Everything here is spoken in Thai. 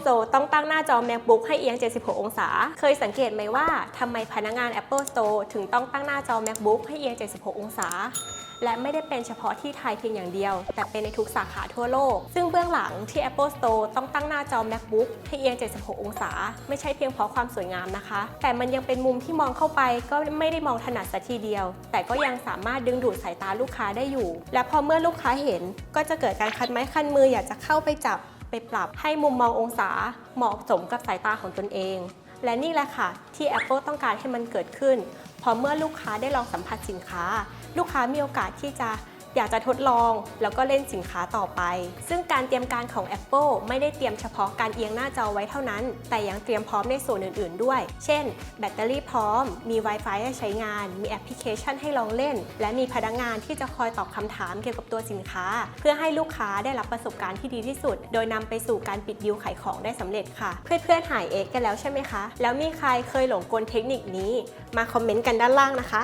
Store ต้องตั้งหน้าจอ MacBook ให้เอียง 76 องศา เคยสังเกตไหมว่าทำไมพนักงาน Apple Store ถึงต้องตั้งหน้าจอ MacBook ให้เอียง 76 องศาและไม่ได้เป็นเฉพาะที่ไทยเพียงอย่างเดียว แต่เป็นในทุกสาขาทั่วโลก ซึ่งเบื้องหลังที่ Apple Store ต้องตั้งหน้าจอ MacBook ให้เอียง 76 องศา ไม่ใช่เพียงเพราะความสวยงามนะคะ แต่มันยังเป็นมุมที่มองเข้าไปก็ไม่ได้มองถนัดสัทีเดียว แต่ก็ยังสามารถดึงดูดสายตาลูกค้าได้อยู่ และพอเมื่อลูกค้าเห็น ก็จะเกิดการคันไม้คันมืออยากจะเข้าไปจับ ไปปรับให้มุมมององศาเหมาะสมกับสายตาของตนเอง และนี่แหละค่ะ ที่ Apple ต้องการให้มันเกิดขึ้น พอเมื่อลูกค้าได้ลองสัมผัสสินค้า ลูกค้ามีโอกาสที่จะ อยากจะทดลองแล้วก็เล่นสินค้าต่อไป ซึ่งการเตรียมการของ Apple ไม่ได้เตรียมเฉพาะการเอียงหน้าจอไว้เท่านั้น แต่ยังเตรียมพร้อมในส่วนอื่นๆด้วย เช่น แบตเตอรี่พร้อม มี Wi-Fi ให้ใช้งาน มีแอปพลิเคชันให้ลองเล่น และมีพนักงานที่จะคอยตอบคำถามเกี่ยวกับตัวสินค้า เพื่อให้ลูกค้าได้รับประสบการณ์ที่ดีที่สุด โดยนำไปสู่การปิดดิวขายของได้สำเร็จค่ะ เพื่อนๆหายเอ็กกันแล้วใช่ไหมคะ แล้วมีใครเคยหลงกลเทคนิคนี้ มาคอมเมนต์กันด้านล่างนะคะ